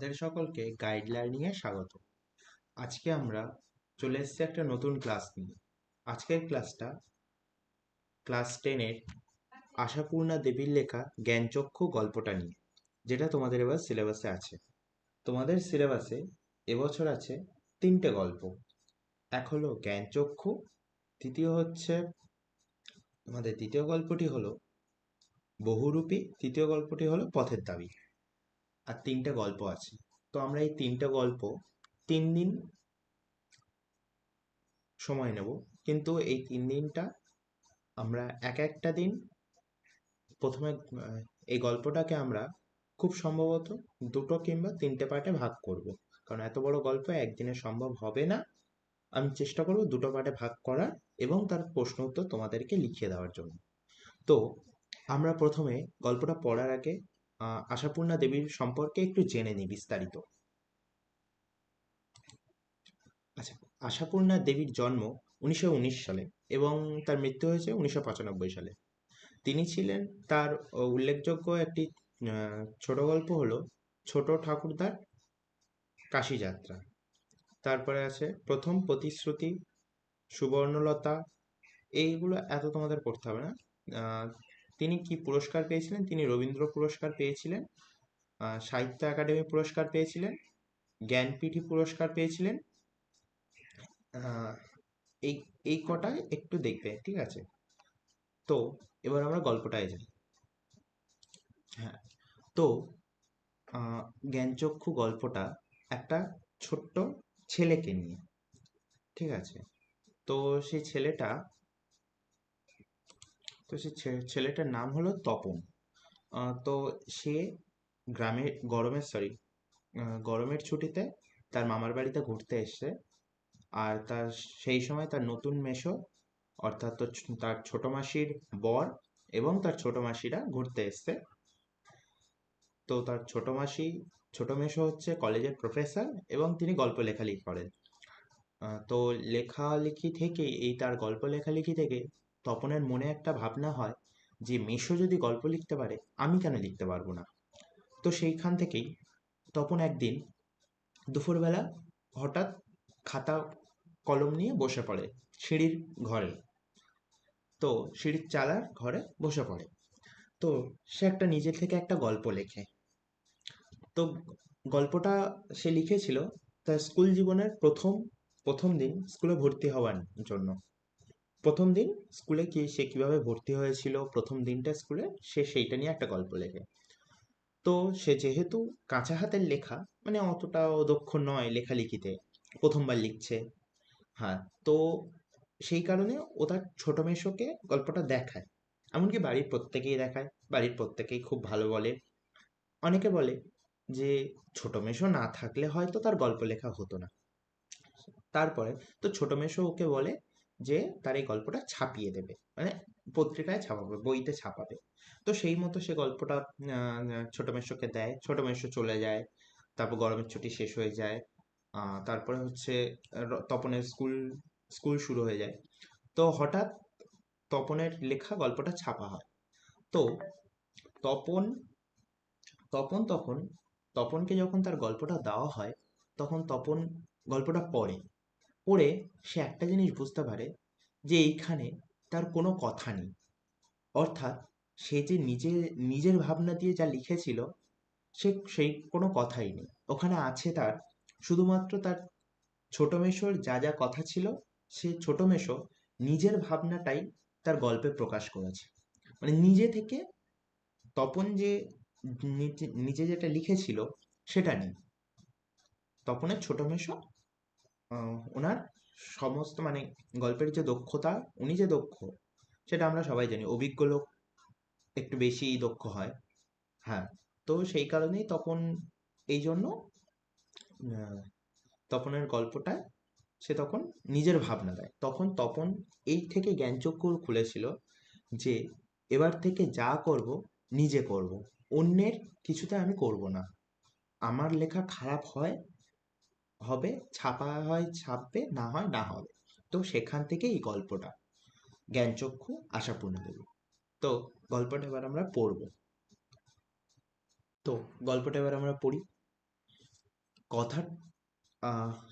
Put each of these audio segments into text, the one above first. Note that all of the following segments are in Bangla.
তোমাদের সকলকে গাইড লার্নিংয়ে স্বাগত। আজকে আমরা চলে এসেছি একটা নতুন ক্লাস নিয়ে। আজকের ক্লাসটা ক্লাস টেনের আশাপূর্ণা দেবীর লেখা জ্ঞানচক্ষু গল্পটা নিয়ে, যেটা তোমাদের এবার সিলেবাসে আছে। তোমাদের সিলেবাসে এবছর আছে তিনটে গল্প। এক হলো জ্ঞানচক্ষু তৃতীয় হচ্ছে তোমাদের দ্বিতীয় গল্পটি হলো বহুরূপী, তৃতীয় গল্পটি হলো পথের দাবি। আর তিনটে গল্প আছে। তো আমরা এই তিনটে গল্প তিন দিন সময় নেব। কিন্তু এই তিন দিনটা আমরা এক একটা দিন প্রথমে এই গল্পটাকে আমরা খুব সম্ভবত দুটো কিংবা তিনটে পার্টে ভাগ করব। কারণ এত বড় গল্প একদিনে সম্ভব হবে না। আমি চেষ্টা করব দুটো পার্টে ভাগ করার এবং তার প্রশ্ন উত্তর তোমাদেরকে লিখিয়ে দেওয়ার জন্য। তো আমরা প্রথমে গল্পটা পড়ার আগে আশাপূর্ণা দেবীর সম্পর্কে একটু জেনে নিই বিস্তারিত। আচ্ছা আশাপূর্ণা দেবীর জন্ম উনিশশো উনিশ সালে এবং তার মৃত্যু হয়েছে উনিশশো পঁচানব্বই সালে। তিনি ছিলেন তার উল্লেখযোগ্য একটি ছোট গল্প হলো ছোট ঠাকুরদার কাশি যাত্রা। তারপরে আছে প্রথম প্রতিশ্রুতি, সুবর্ণলতা, এইগুলো এত তোমাদের পড়তে হবে না। তিনি কি পুরস্কার পেয়েছিলেন? তিনি রবীন্দ্র পুরস্কার পেয়েছিলেন সাহিত্য একাডেমি পুরস্কার পেয়েছিলেন জ্ঞানপীঠি পুরস্কার পেয়েছিলেন। এই এই কটা একটু দেখবে, ঠিক আছে? তো, এবার আমরা গল্পটায় যাই। হ্যাঁ তো জ্ঞানচক্ষু গল্পটা একটা ছোট্ট ছেলেকে নিয়ে, ঠিক আছে? তো সেই ছেলেটা তো ছে- ছেলেটার নাম হলো তপন। তো সে গ্রামে, গরমের সরি গরমের ছুটিতে তার মামার বাড়িতে ঘুরতে এসছে। আর তার, সেই সময় তার নতুন মেসো, অর্থাৎ তার ছোট মাসির বর এবং তার ছোট মাসিরা ঘুরতে এসছে। তো তার ছোট মাসি, ছোট মেসো হচ্ছে কলেজের প্রফেসর এবং তিনি গল্প লেখালেখি করেন। তো লেখালেখি থেকে, এই তার গল্প লেখালেখি থেকে তপনের মনে একটা ভাবনা হয় যে মেসো যদি গল্প লিখতে পারে, আমি কেন লিখতে পারব না? তো সেইখান থেকেই তপন একদিন দুপুরবেলা হঠাৎ খাতা কলম নিয়ে বসে পড়ে সিঁড়ির ঘরে। তো সিঁড়ির চালার ঘরে বসে পড়ে। তো সে একটা নিজের থেকে একটা গল্প লেখে। তো গল্পটা সে লিখেছিল তার স্কুল জীবনের প্রথম প্রথম দিন স্কুলে ভর্তি হওয়ার জন্য। প্রথম দিন স্কুলে কি সে কীভাবে ভর্তি হয়েছিল, প্রথম দিনটা স্কুলে, সে সেইটা নিয়ে একটা গল্প লেখে। তো সে যেহেতু কাঁচা হাতের লেখা মানে অতটাও দক্ষ নয় লেখালেখিতে, প্রথমবার লিখছে হ্যাঁ তো সেই কারণে ও তার ছোট মেসোকে গল্পটা দেখায়। এমনকি বাড়ির প্রত্যেকেই দেখায়, বাড়ির প্রত্যেকেই খুব ভালো বলে। অনেকে বলে যে, ছোট মেসো না থাকলে হয়তো তার গল্প লেখা হতো না। তারপরে তো ছোট মেসো ওকে বলে যে তার এই গল্পটা ছাপিয়ে দেবে। মানে পত্রিকায় ছাপাবে বইতে ছাপাবে। তো সেই মতো সে গল্পটা ছোট মেসোকে দেয়। ছোট মেসো চলে যায়, তারপর গরমের ছুটি শেষ হয়ে যায়। তারপরে হচ্ছে তপনের স্কুল স্কুল শুরু হয়ে যায়। তো হঠাৎ তপনের লেখা গল্পটা ছাপা হয়। তো তপন তপন তখন, তপনকে যখন তার গল্পটা দেওয়া হয়, তখন তপন গল্পটা পড়ে। পড়ে সে একটা জিনিস বুঝতে পারে যে এইখানে তার কোনো কথা নেই। অর্থাৎ সে যে নিজে নিজের ভাবনা দিয়ে যা লিখেছিল সে সেই কোনো কথাই নেই। ওখানে আছে তার শুধুমাত্র তার ছোট মেসোর যা যা কথা ছিল সে ছোট মেসো নিজের ভাবনাটাই তার গল্পে প্রকাশ করেছে। মানে নিজে থেকে তপন যে নিজে যেটা লিখেছিল সেটা নেই। তপনের ছোট আহ, ওনার সমস্ত মানে গল্পের যে দক্ষতা, উনি যে দক্ষ, সেটা আমরা সবাই জানি। অভিজ্ঞ লোক একটু বেশি দক্ষ হয়। হ্যাঁ তো সেই কারণেই তপন এই জন্য তপনের গল্পটা সে তখন নিজের ভাবনা দেয়। তখন তপন এই থেকে জ্ঞানচক্ষু খুলেছিল যে, এবার থেকে যা করব, নিজে করব। অন্যের কিছুতে আমি করব না। আমার লেখা খারাপ হয় হবে, ছাপা হয় ছাপবে, না হয় না হবে। তো সেখান থেকে এই গল্পটা। জ্ঞানচক্ষু আশাপূর্ণ দেবী তো গল্পটা এবার আমরা পড়ব। তো গল্পটা এবার আমরা পড়ি। কথা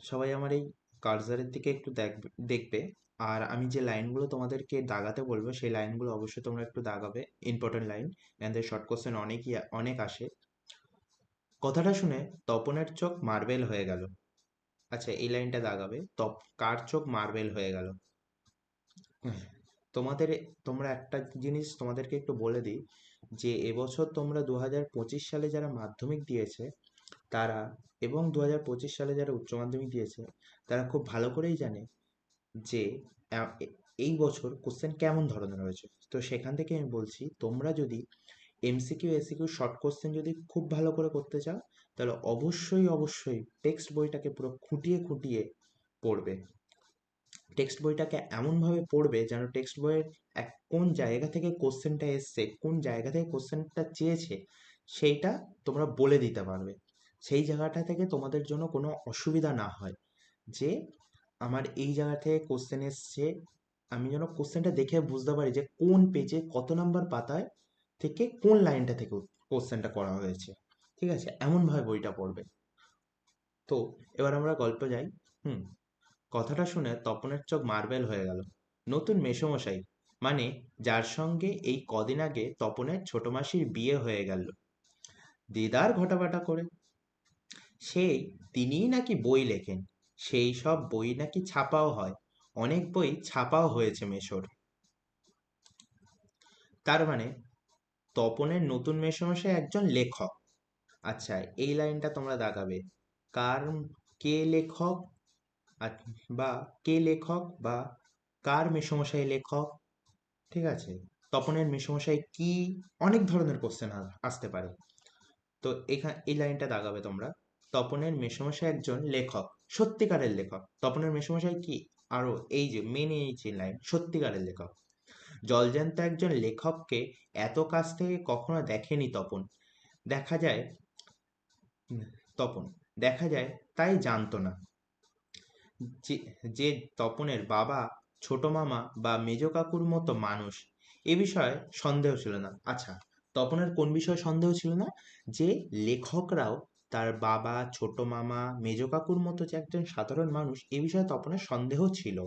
সবাই আমার এই কার্সারের দিকে একটু দেখবে দেখবে। আর আমি যে লাইনগুলো তোমাদেরকে দাগাতে বলব, সেই লাইনগুলো অবশ্যই তোমরা একটু দাগাবে। ইম্পর্টেন্ট লাইন এদের শর্ট কোশ্চেন অনেকই, অনেক আসে। কথাটা শুনে তপনের চোখ মার্বেল হয়ে গেল। আচ্ছা এই লাইনটা দাগাবে। তপ কার চোখ মার্বেল হয়ে গেল। তোমাদের তোমরা একটা জিনিস তোমাদেরকে একটু বলে দিই যে এবছর তোমরা দু হাজার পঁচিশ সালে যারা মাধ্যমিক দিয়েছে তারা এবং দু হাজার পঁচিশ সালে যারা উচ্চ মাধ্যমিক দিয়েছে তারা খুব ভালো করেই জানে যে এই বছর কোশ্চেন কেমন ধরনের হয়েছে। তো সেখান থেকে আমি বলছি তোমরা যদি এমসিকিউ এসিকিউ শর্ট কোশ্চেন যদি খুব ভালো করে করতে চাও তাহলে অবশ্যই অবশ্যই টেক্সট বইটাকে পুরো খুঁটিয়ে খুঁটিয়ে পড়বে। টেক্সট বইটাকে এমনভাবে পড়বে যেন টেক্সট বইয়ের এক কোন জায়গা থেকে কোশ্চেনটা এসছে, কোন জায়গা থেকে কোশ্চেনটা চেয়েছে, সেইটা তোমরা বলে দিতে পারবে। সেই জায়গাটা থেকে তোমাদের জন্য কোনো অসুবিধা না হয় যে আমার এই জায়গা থেকে কোশ্চেন এসছে, আমি যেন কোশ্চেনটা দেখে বুঝতে পারি যে কোন পেজে কত নাম্বার পাতায় থেকে কোন লাইনটা থেকে কোশ্চেনটা করা হয়েছে। ঠিক আছে? এমনভাবে বইটা পড়বে। তো, এবার আমরা গল্প যাই। হুম, কথাটা শুনে তপনের চোখ মার্বেল হয়ে গেল। নতুন মেসোমশাই মানে যার সঙ্গে এই কদিন আগে তপনের ছোট মাসির বিয়ে হয়ে গেল। দিদার ঘটাবাটা করে। সেই তিনিই নাকি বই লেখেন, সেই সব বই নাকি ছাপাও হয়। অনেক বই ছাপাও হয়েছে মেশোর তার মানে তপনের নতুন মেসোমশাই একজন লেখক। আচ্ছা এই লাইনটা তোমরা দাগাবে। কার, কে লেখক বা কে লেখক, বা কার মেসোমশাই লেখক, ঠিক আছে? তপনের মেসোমশাই কি, অনেক ধরনের কোশ্চেন আসতে পারে। তো এখানে এই লাইনটা দাগাবে তোমরা। তপনের মেসোমশাই একজন লেখক, সত্যিকারের লেখক। তপনের মেসোমশাই কি? আরও এই যে মেনে এই যে লাইন সত্যিকারের লেখক। জলজ্যান্ত একজন লেখককে এত কাছ থেকে কখনো দেখেনি তপন। দেখা যায় তপন। দেখা যায় তাই জানতো না। যে যে তপনের বাবা ছোট মামা বা মেজ কাকুর মতো মানুষ, এ বিষয়ে সন্দেহ ছিল না। আচ্ছা তপনের কোন বিষয়ে সন্দেহ ছিল না? যে লেখকরাও তার বাবা, ছোট মামা, মেজ কাকুর মতো যে একজন সাধারণ মানুষ, এ বিষয়ে তপনের সন্দেহ ছিল।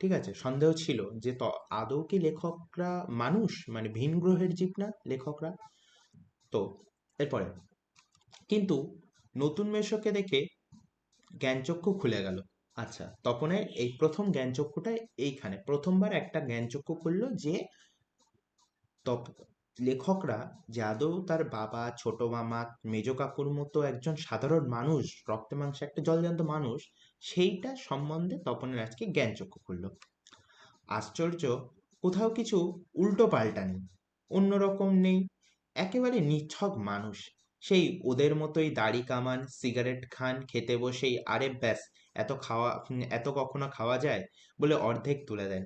ঠিক আছে? সন্দেহ ছিল যে ত, আদৌ কি লেখকরা মানুষ? মানে ভিন গ্রহের জীব না লেখকরা? তো, এরপরে কিন্তু নতুন মেশকে দেখে জ্ঞানচক্ষু খুলে গেল। আচ্ছা তপনের এই প্রথম জ্ঞানচক্ষুটা এইখানে, প্রথমবার একটা জ্ঞানচক্ষু খুললো যে তপ, লেখকরা যে আদৌ তার বাবা, ছোট মামা, মেজ কাকুর মতো একজন সাধারণ মানুষ, রক্তে মাংসে একটা জলজান্ত মানুষ, সেইটা সম্বন্ধে তপনের আজকে জ্ঞানচক্ষু খুললো। আশ্চর্য, কোথাও কিছু উল্টো পাল্টা নেই, অন্যরকম নেই, একেবারে নিছক মানুষ। সেই ওদের মতোই দাড়ি কামান সিগারেট খান, খেতে বসেই আরে ব্যাস, এত খাওয়া এত কখনো খাওয়া যায়? বলে অর্ধেক তুলে দেন।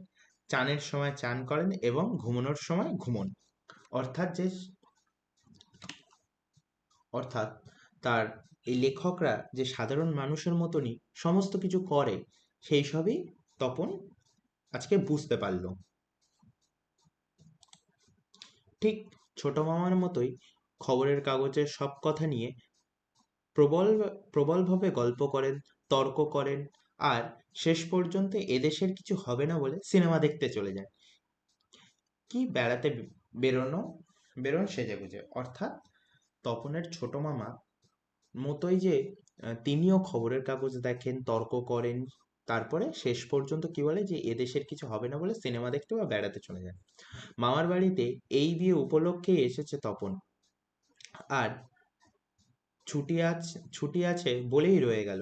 চানের সময় চান করেন এবং ঘুমানোর সময় ঘুমন। অর্থাৎ যে অর্থাৎ তার এই লেখকরা যে সাধারণ মানুষের মতনই সমস্ত কিছু করে, সেই সবই তপন আজকে বুঝতে পারল। ঠিক ছোট মামার মতোই খবরের কাগজের সব কথা নিয়ে প্রবল, প্রবলভাবে গল্প করেন, তর্ক করেন, আর শেষ পর্যন্ত এদেশের কিছু হবে না বলে সিনেমা দেখতে চলে যান। কি বেড়াতে বেরোনো, বেরোন সেজে গুজে অর্থাৎ তপনের ছোট মামা মতোই যে তিনিও খবরের কাগজ দেখেন, তর্ক করেন, তারপরে শেষ পর্যন্ত কি বলে যে, এদেশের কিছু হবে না বলে সিনেমা দেখতে বা বেড়াতে চলে যান। মামার বাড়িতে এই বিয়ে উপলক্ষেই এসেছে তপন। আর ছুটি আছে ছুটি আছে বলেই রয়ে গেল।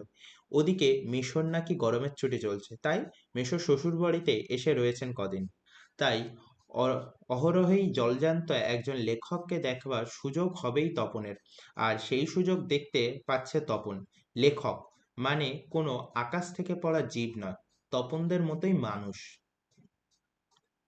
ওদিকে মেশোর নাকি গরমের ছুটি চলছে, তাই মেশোর শ্বশুর বাড়িতে এসে রয়েছেন কদিন। তাই অহরহই জলজান্ত একজন লেখককে দেখবার সুযোগ হবেই তপনের, আর সেই সুযোগ দেখতে পাচ্ছে তপন। লেখক মানে কোনো আকাশ থেকে পড়া জীব নয়, তপনদের মতোই মানুষ।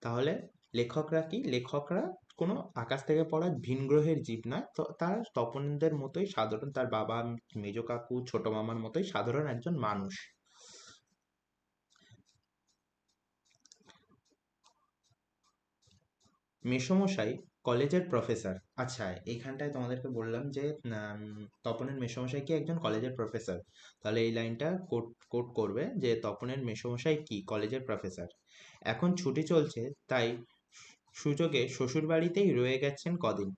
তাহলে লেখকরা কি? লেখকরা কোনো আকাশ থেকে পড়া ভিন গ্রহের জীব নয়। তো তার তপনদের মতোই সাধারণ, তার বাবা, মেজ কাকু, ছোট মামার মতোই সাধারণ একজন মানুষ। মেসমশাই, কলেজের প্রফেসর। আচ্ছা এইখানটায় তোমাদেরকে বললাম যে তপনের মেসমশাই কি একজন কলেজের প্রফেসর? তাহলে এই লাইনটা কোট কোট করবে যে, তপনের মেসমশাই কি? কলেজের প্রফেসর। এখন ছুটি চলছে, তাই সুযোগে শ্বশুর বাড়িতেই রয়ে গেছেন কদিন।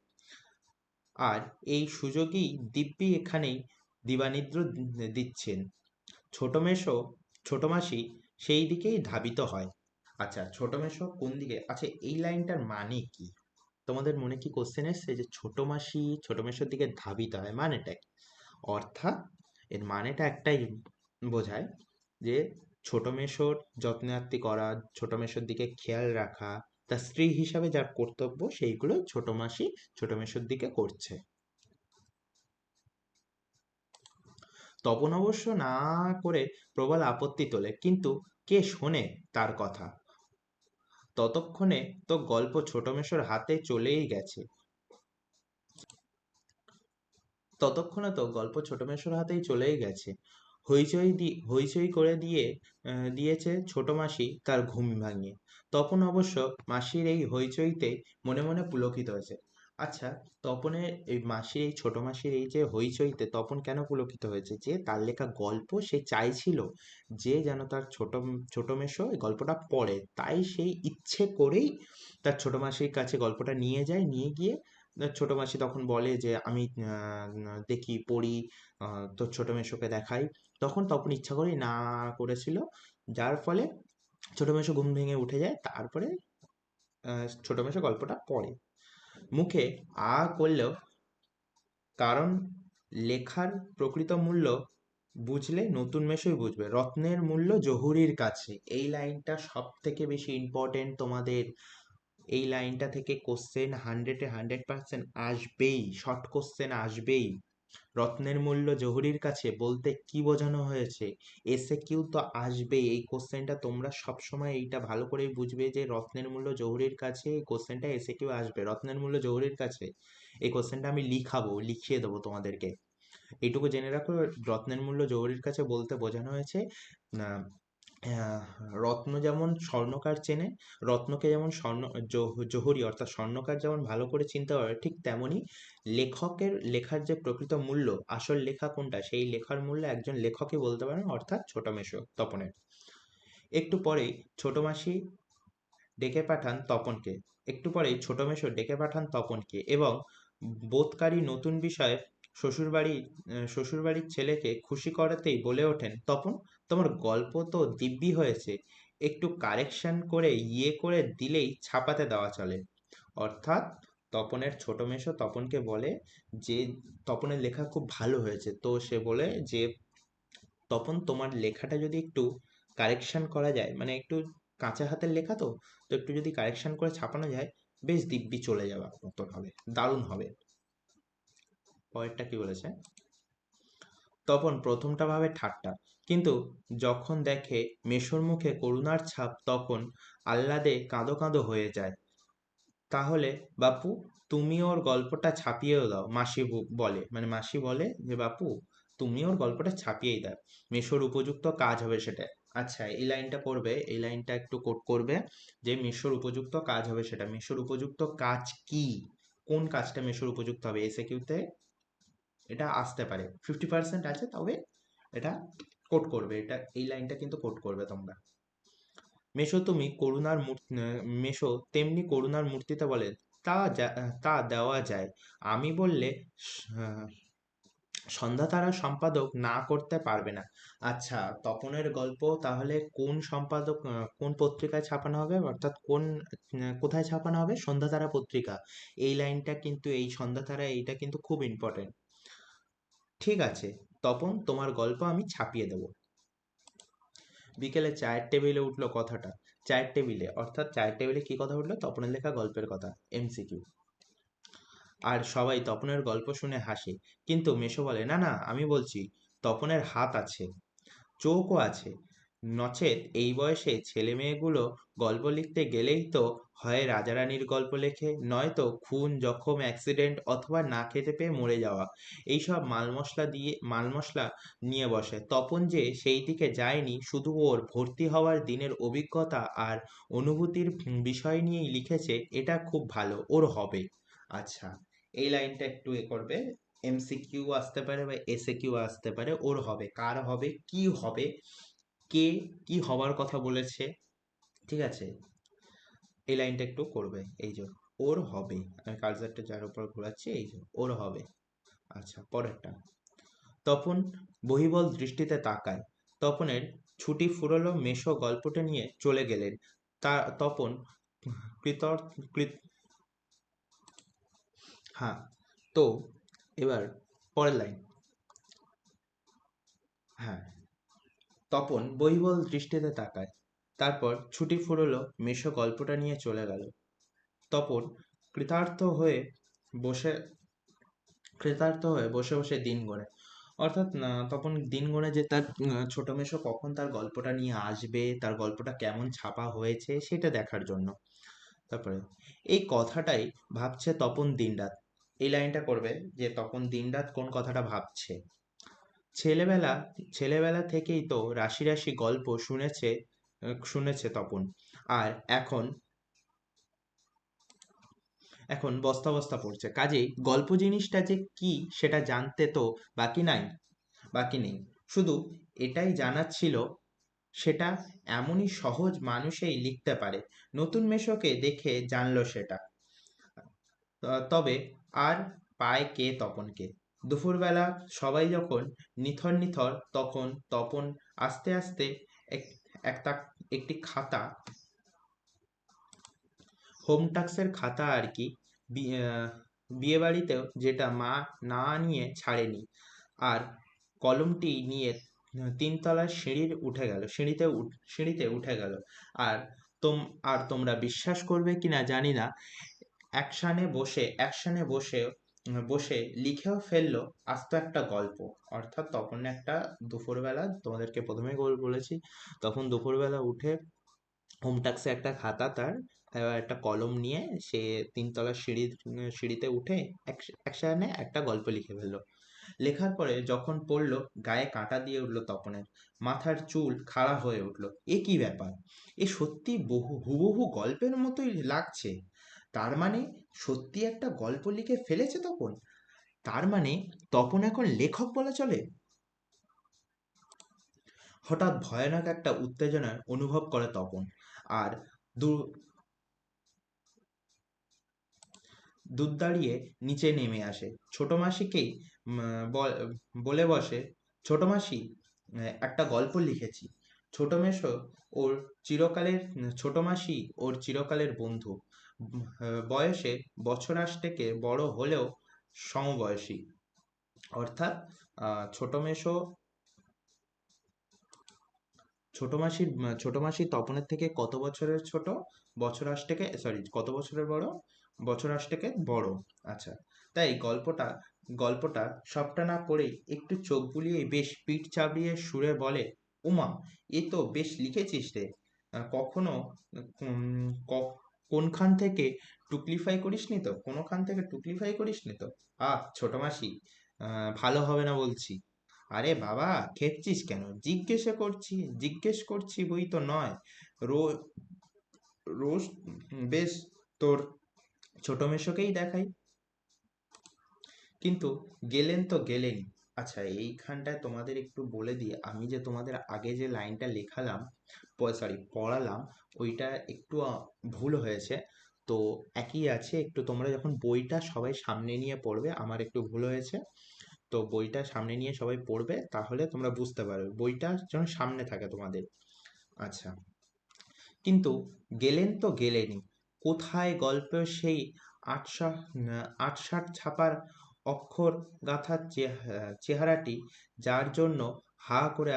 আর এই সুযোগেই দিব্যি এখানেই দিবানিদ্র দিচ্ছেন। ছোট মেশো ছোট মাসি সেই দিকেই ধাবিত হয়। আচ্ছা ছোট মেশো কোন দিকে? আচ্ছা এই লাইনটার মানে কি? তোমাদের মনে কি কোশ্চেন এসছে যে ছোট মাসি ছোট মেশোর দিকে ধাবিত হয়? মানেটা কি? অর্থাৎ এর মানেটা একটাই বোঝায় যে ছোট মেশোর যত্নার্থী করা ছোট মেশোর দিকে খেয়াল রাখা তার স্ত্রী হিসাবে যার কর্তব্য সেইগুলো ছোট মাসি ছোট মেশোর দিকে করছে। তপন অবশ্য না করে প্রবল আপত্তি তোলে, কিন্তু কে শোনে তার কথা? ততক্ষণে তো গল্প ছোট মেশোর হাতে চলেই গেছে। ততক্ষণে তো গল্প ছোট মেশোর হাতেই চলেই গেছে। হইচই দি, হইচই করে দিয়ে দিয়েছে ছোট মাসি তার ঘুম ভাঙিয়ে। তপন অবশ্য মাসির এই হইচইতে মনে মনে পুলকিত হয়েছে। আচ্ছা তপনের এই মাসির, এই ছোট মাসির এই যে হইচইতে তপন কেন পুলকিত হয়েছে? যে তার লেখা গল্প সে চাইছিল যে যেন তার ছোট ছোট মেশো এই গল্পটা পড়ে। তাই সেই ইচ্ছে করেই তার ছোট মাসির কাছে গল্পটা নিয়ে যায়, নিয়ে গিয়ে ছোট মাসি তখন বলে যে, আমি দেখি, পড়ি তোর ছোট মেশোকে দেখাই। তখন তপন ইচ্ছা করেই না করেছিল। যার ফলে ছোট মেশো ঘুম ভেঙে উঠে যায়, তারপরে ছোট মেশো গল্পটা পড়ে। মুখে আ করলেও কারণ লেখার প্রকৃত মূল্য বুঝলে নতুন মেশোই বুঝবে। রত্নের মূল্য জহুরির কাছে। এই লাইনটা সব থেকে বেশি ইম্পর্টেন্ট তোমাদের। এই লাইনটা থেকে কোশ্চেন হান্ড্রেডে হান্ড্রেড পার্সেন্ট আসবেই শর্ট কোশ্চেন আসবেই। রত্নের মূল্য জহুরির কাছে বলতে কি বোঝানো হয়েছে? এসে কিউ তো আসবেই এই কোশ্চেনটা তোমরা সবসময় এইটা ভালো করেই বুঝবে যে, রত্নের মূল্য জহুরির কাছে এই কোশ্চেনটা এসে কিউ আসবে। রত্নের মূল্য জহুরির কাছে এই কোশ্চেনটা আমি লিখাবো, লিখিয়ে দেবো তোমাদেরকে। এইটুকু জেনে রাখো, রত্নের মূল্য জহুরির কাছে বলতে বোঝানো হয়েছে রত্ন যেমন স্বর্ণকার চেনে, রত্নকে যেমন স্বর্ণ জহুরি অর্থাৎ স্বর্ণকার যেমন ভালো করে চিনতে পারে, ঠিক তেমনই লেখকের, লেখার যে প্রকৃত মূল্য, আসল লেখা কোনটা, সেই লেখার মূল্য একজন লেখকই বলতে পারেন, অর্থাৎ ছোট মেশো, তপনের। একটু পরেই ছোট মাসি ডেকে পাঠান তপনকে। একটু পরেই ছোট মেশো ডেকে পাঠান তপনকে এবং বোধকারী নতুন বিষয়ে শ্বশুরবাড়ি শ্বশুরবাড়ির ছেলেকে খুশি করাতেই বলে ওঠেন তপন তোমার গল্প তো দিব্যি হয়েছে, একটু কারেকশন করে ইয়ে করে দিলেই ছাপাতে দেওয়া চলে। অর্থাৎ তপনের ছোট মেশো তপনকে বলে যে, তপনের লেখা খুব ভালো হয়েছে। তো সে বলে যে, তপন, তোমার লেখাটা যদি একটু কারেকশন করা যায় মানে একটু কাঁচা হাতের লেখা তো তো একটু যদি কারেকশন করে ছাপানো যায়, বেশ দিব্যি চলে যাওয়ার মতন হবে, দারুণ হবে। পরেরটা কি বলেছে? তপন প্রথমটা ভাবে ঠাট্টা। কিন্তু যখন দেখে মেশোর মুখে করুণার ছাপ তখন আহ্লাদে কাঁদো কাঁদো হয়ে যায়। তাহলে, বাপু, তুমি ওর গল্পটা ছাপিয়েও দাও। মাসি বলে। মানে মাসি বলে যে, বাপু, তুমি ওর গল্পটা ছাপিয়েই দাও। মেশোর উপযুক্ত কাজ হবে সেটা। আচ্ছা এই লাইনটা করবে এই লাইনটা একটু কোট করবে যে, মেশোর উপযুক্ত কাজ হবে সেটা। মেশোর উপযুক্ত কাজ কি? কোন কাজটা মেশোর উপযুক্ত হবে? এসে কিউতে এটা আসতে পারে। ফিফটি পার্সেন্ট আছে, তবে এটা কোট করবে। এটা, এই লাইনটা কিন্তু কোট করবে তোমরা। মেশো তুমি করুণার মূর্তি, মেশো তেমনি করুণার মূর্তিতে বলে, তা তা দেওয়া যায়। আমি বললে, সন্ধ্যা তারা সম্পাদক না করতে পারবে না। আচ্ছা তপনের গল্প তাহলে কোন সম্পাদক, কোন পত্রিকায় ছাপানো হবে? অর্থাৎ কোন, কোথায় ছাপানো হবে? সন্ধ্যা তারা পত্রিকা। এই লাইনটা কিন্তু, এই সন্ধ্যা তারা, এইটা কিন্তু খুব ইম্পর্টেন্ট ঠিক আছে, তপন তোমার গল্প আমি ছাপিয়ে দেব। বিকেলে চায়ের টেবিলে উঠল কথাটা। চায়ের টেবিলে, অর্থাৎ চায়ের টেবিলে কি কথা উঠল? তপনের লেখা গল্পের কথা এমসিকিউ আর সবাই তপনের গল্প শুনে হাসে। কিন্তু মেশো বলে, না না, আমি বলছি, তপনের হাত আছে, চোখও আছে নচেৎ এই বয়সে ছেলেমেয়েগুলো গল্প লিখতে গেলেই তো হয় রাজারানীর গল্প লেখে, নয়তো খুন, জখম অ্যাক্সিডেন্ট অথবা না খেতে পেয়ে মরে যাওয়া। এইসব মাল মশলা দিয়ে মাল মশলা নিয়ে বসে। তপন যে সেই দিকে যায়নি, শুধু ওর ভর্তি হওয়ার দিনের অভিজ্ঞতা আর অনুভূতির বিষয় নিয়েই লিখেছে, এটা খুব ভালো, ওর হবে। আচ্ছা এই লাইনটা একটু এ করবে। এমসিকিউ আসতে পারে বা এসে কিউ আসতে পারে, ওর হবে। কার হবে? কি হবে? কে কি হওয়ার কথা বলেছে, ঠিক আছে? এই লাইনটা একটু করবে, এই যে, ওর হবে আমি কালচারটা যার উপর ঘোরাচ্ছি, এই যে, ওর হবে। আচ্ছা পরেরটা। তপন বহিবল দৃষ্টিতে তাকায়। তপনের ছুটি ফুরলো মেশো গল্পটা নিয়ে চলে গেলেন। তা, তপন কৃত হ্যাঁ তো, এবার পরের লাইন। হ্যাঁ তপন বহিবল দৃষ্টিতে তাকায়। তারপর ছুটি ফুরলো, মেশো গল্পটা নিয়ে চলে গেল। তপন কৃতার্থ হয়ে বসে, কৃতার্থ হয়ে বসে বসে দিন গড়ে অর্থাৎ তখন দিন গড়ে যে তার ছোট মেশো কখন তার গল্পটা নিয়ে আসবে, তার গল্পটা কেমন ছাপা হয়েছে সেটা দেখার জন্য। তারপরে, এই কথাটাই ভাবছে তপন দিনরাত। এই লাইনটা করবে যে তখন দিনরাত কোন কথাটা ভাবছে। ছেলেবেলা ছেলেবেলা থেকেই তো রাশি রাশি গল্প শুনেছে শুনেছে তপন। আর এখন এখন বস্তা বস্তা পড়ছে। কাজেই গল্প জিনিসটা যে কি সেটা জানতে তো বাকি নাই, বাকি নেই। শুধু এটাই জানার ছিল, সেটা এমনই সহজ মানুষেই লিখতে পারে। নতুন মেশোকে দেখে জানলো সেটা। তবে আর পায় কে তপনকে? দুপুরবেলা সবাই যখন নিথর নিথর তখন তপন আস্তে আস্তে একটা, একটি খাতা, হোম টাক্সের খাতা আর কি বিয়ে বাড়িতেও যেটা মা না নিয়ে ছাড়েনি আর কলমটি নিয়ে তিনতলার সিঁড়ির উঠে গেল, সিঁড়িতে সিঁড়িতে উঠে গেল। আর তোম, আর তোমরা বিশ্বাস করবে কি না জানি না। একসানে বসে একসানে বসে বসে লিখেও ফেলল আস্ত একটা গল্প। অর্থাৎ তখন একটা দুপুরবেলা তোমাদেরকে প্রথমেই বলেছি, তখন দুপুরবেলা উঠে হোম টাক্সে একটা খাতা তার একটা কলম নিয়ে সে তিনতলার সিঁড়ি সিঁড়িতে উঠে এক একসাথে একটা গল্প লিখে ফেলল। লেখার পরে যখন পড়ল, গায়ে কাঁটা দিয়ে উঠল তপনের। মাথার চুল খাড়া হয়ে উঠল। এ কি ব্যাপার? এ সত্যি বহু, হুবহু গল্পের মতোই লাগছে। তার মানে সত্যি একটা গল্প লিখে ফেলেছে তপন? তার মানে তপন এখন লেখক বলা চলে? হঠাৎ ভয়ানক একটা উত্তেজনার অনুভব করে তপন। আর দুধ দাঁড়িয়ে নিচে নেমে আসে। ছোট মাসিকেই বলে বসে, ছোট মাসি, একটা গল্প লিখেছি। ছোট মেশো ওর চিরকালের, ছোট মাসি ওর চিরকালের বন্ধু। বয়সে বছর আষ্টেকে বড় হলেও সমবয়সী। অর্থাৎ ছোট মেশো ছোট মাসির ছোট মাসি তপনের থেকে কত বছরের ছোট? বছর আষ্টেকে সরি কত বছরের বড়? বছর আষ্টেকে বড়। আচ্ছা তাই গল্পটা গল্পটা সবটা না করেই একটু চোখ বুলিয়ে বেশ পিঠ চাপড়িয়ে সুরে বলে, উমা, এ তো বেশ লিখেছিস রে। কখনো কোনখান থেকে টুকলিফাই করিস নি তো? কোনোখান থেকে টুকলিফাই করিস নি তো? আহ, ছোট মাসি ভালো হবে না বলছি। আরে বাবা, খেপছিস কেন? জিজ্ঞেসে করছি, জিজ্ঞেস করছি বই তো নয়। রোজ রোজ বেশ, তোর ছোট মেশোকেই দেখাই। কিন্তু গেলেন তো গেলেন আচ্ছা এইখানটায় তোমাদের একটু বলে দিই। আমি যে তোমাদের আগে যে লাইনটা লেখালাম সরি পড়ালাম, ওইটা একটু ভুল হয়েছে। তো একই আছে, একটু তোমরা যখন বইটা সবাই সামনে নিয়ে পড়বে, আমার একটু ভুল হয়েছে। তো বইটা সামনে নিয়ে সবাই পড়বে, তাহলে তোমরা বুঝতে পারবে বইটা যেন সামনে থাকে তোমাদের। আচ্ছা কিন্তু গেলেন তো গেলেনি কোথায় গল্পের সেই আটশা আটষাট ছাপার অক্ষর গাথার চেহারাটি যার জন্য হা করে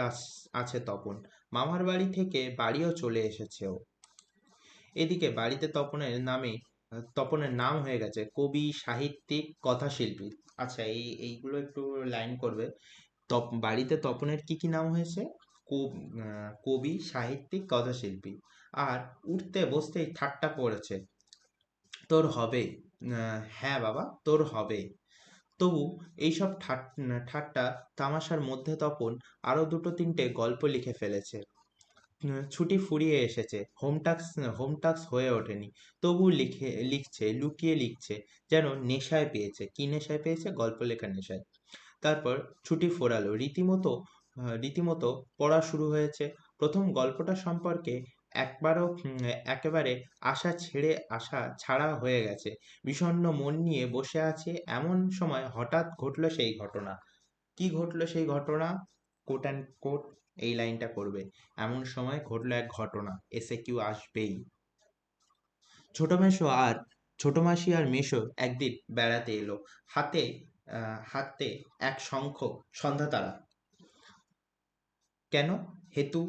আছে তপন। মামার বাড়ি থেকে বাড়িও চলে এসেছে ও। এদিকে বাড়িতে তপনের নামে, তপনের নাম হয়ে গেছে কবি, সাহিত্যিক, কথাশিল্পী। আচ্ছা এই, এইগুলো একটু লাইন করবে। তপ, বাড়িতে তপনের কি কি নাম হয়েছে? কবি সাহিত্যিক, কথাশিল্পী। আর উঠতে, বসতেই ঠাট্টা করেছে। তোর হবে হ্যাঁ বাবা, তোর হবে। তবু এইসব ঠাট- ঠাট্টা তামাশার মধ্যে তপন আরও দুটো তিনটে গল্প লিখে ফেলেছে। ছুটি ফুরিয়ে এসেছে। হোম টাস্ক হোম টাস্ক হয়ে ওঠেনি। তবু লিখে, লিখছে, লুকিয়ে লিখছে যেন নেশায় পেয়েছে। কি নেশায় পেয়েছে? গল্প লেখার নেশায়। তারপর ছুটি ফোরালো। রীতিমতো রীতিমতো পড়া শুরু হয়েছে। প্রথম গল্পটা সম্পর্কে একবারও একেবারে আশা ছেড়ে আশা ছাড়া হয়ে গেছে। বিষণ্ণ মন নিয়ে বসে আছে, এমন সময় হঠাৎ ঘটলো সেই ঘটনা। কি ঘটলো সেই ঘটনা? কোট অ্যান্ড কোট এই লাইনটা করবে। এমন সময় ঘটলো এক ঘটনা এসে কিউ আসবেই। ছোট মেশো আর, ছোট মাসি আর মেশো একদিন বেড়াতে এলো। হাতে হাতে এক শঙ্খ সন্ধ্যা তারা কেন? হেতু?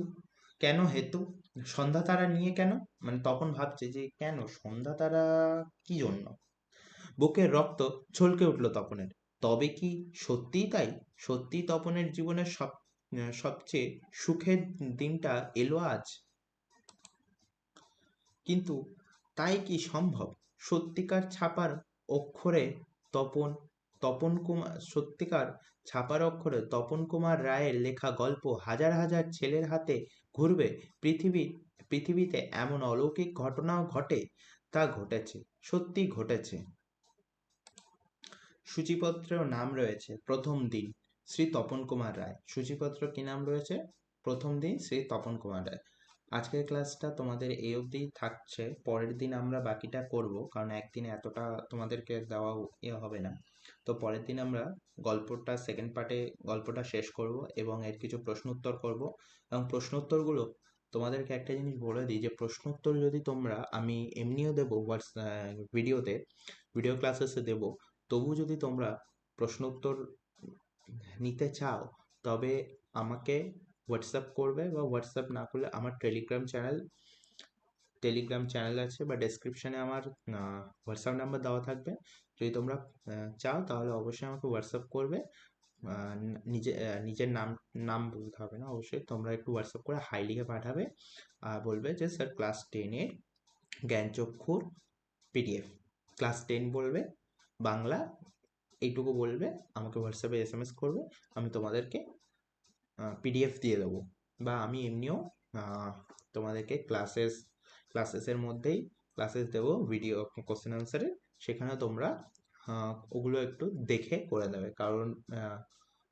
কেন হেতু? সন্ধ্যা তারা নিয়ে কেন? মানে তখন ভাবছে যে কেন সন্ধ্যা তারা কি জন্য? বুকের রক্ত ছলকে উঠল তপনের। তবে কি সত্যিই তাই? সত্যিই তপনের জীবনের সব সবচেয়ে সুখের দিনটা এলো আজ? কিন্তু তাই কি সম্ভব? সত্যিকার ছাপার অক্ষরে তপন তপন কুমার সত্যিকার ছাপার অক্ষরে তপন কুমার রায়ের লেখা গল্প হাজার হাজার ছেলের হাতে ঘুরবে পৃথিবী, পৃথিবীতে এমন অলৌকিক ঘটনাও ঘটে, তা ঘটেছে, সত্যি ঘটেছে। সূচিপত্রেও নাম রয়েছে, প্রথম দিন, শ্রী তপন কুমার রায়। সূচিপত্র কি নাম রয়েছে? প্রথম দিন, শ্রী তপন কুমার রায়। আজকের ক্লাসটা তোমাদের এই অবধি থাকছে, পরের দিন আমরা বাকিটা করব, কারণ একদিনে এতটা তোমাদেরকে দেওয়া হবে না। তো পরের দিন আমরা গল্পটা সেকেন্ড পার্টে গল্পটা শেষ করব এবং এর কিছু প্রশ্ন উত্তর করব। এবং প্রশ্ন উত্তরগুলো তোমাদেরকে একটা জিনিস বলে দিই যে প্রশ্ন উত্তর যদি তোমরা, আমি এমনিও দেবো হোয়াটস ভিডিওতে ভিডিও ক্লাসেসে দেবো। তবু যদি তোমরা প্রশ্ন উত্তর নিতে চাও, তবে আমাকে হোয়াটসঅ্যাপ করবে বা হোয়াটসঅ্যাপ না করলে আমার টেলিগ্রাম চ্যানেল টেলিগ্রাম চ্যানেল আছে বা ডেসক্রিপশানে আমার হোয়াটসঅ্যাপ নাম্বার দেওয়া থাকবে। যদি তোমরা চাও তাহলে অবশ্যই আমাকে হোয়াটসঅ্যাপ করবে। নিজে নিজের নাম নাম বলতে হবে না, অবশ্যই তোমরা একটু হোয়াটসঅ্যাপ করে হাই লিখে পাঠাবে। আর বলবে যে স্যার ক্লাস টেনের জ্ঞানচক্ষুর পিডিএফ ক্লাস টেন বলবে, বাংলা এইটুকু বলবে, আমাকে হোয়াটসঅ্যাপে এস এম এস করবে, আমি তোমাদেরকে পিডিএফ দিয়ে দেবো। বা আমি এমনিও তোমাদেরকে ক্লাসেস ক্লাসেসের মধ্যেই ক্লাসেস দেবো ভিডিও কোশ্চেন আনসারের সেখানে তোমরা ওগুলো একটু দেখে করে দেবে কারণ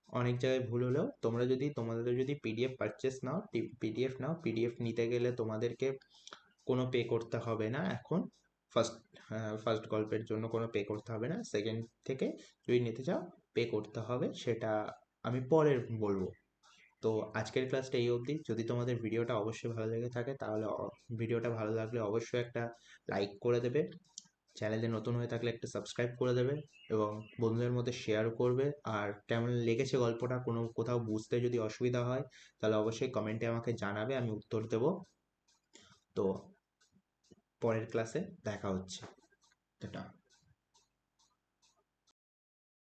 অনেক জায়গায় ভুল হলেও তোমরা যদি, তোমাদের যদি পিডিএফ পারচেস নাও পিডিএফ নাও পিডিএফ নিতে গেলে তোমাদেরকে কোনো পে করতে হবে না এখন। ফার্স্ট ফার্স্ট গল্পের জন্য কোনো পে করতে হবে না। সেকেন্ড থেকে যদি নিতে চাও পে করতে হবে। সেটা আমি পরে বলব। তো আজকের ক্লাসটা এই অবধি। যদি তোমাদের ভিডিওটা অবশ্যই ভালো লেগে থাকে, তাহলে ভিডিওটা ভালো লাগলে অবশ্যই একটা লাইক করে দেবে। চ্যানেলে নতুন হয়ে থাকলে একটা সাবস্ক্রাইব করে দেবে এবং বন্ধুদের মধ্যে শেয়ার করবে। আর কেমন লেগেছে গল্পটা কোনো কোথাও বুঝতে যদি অসুবিধা হয়, তাহলে অবশ্যই কমেন্টে আমাকে জানাবে, আমি উত্তর দেব। তো পরের ক্লাসে দেখা হচ্ছে। টাটা।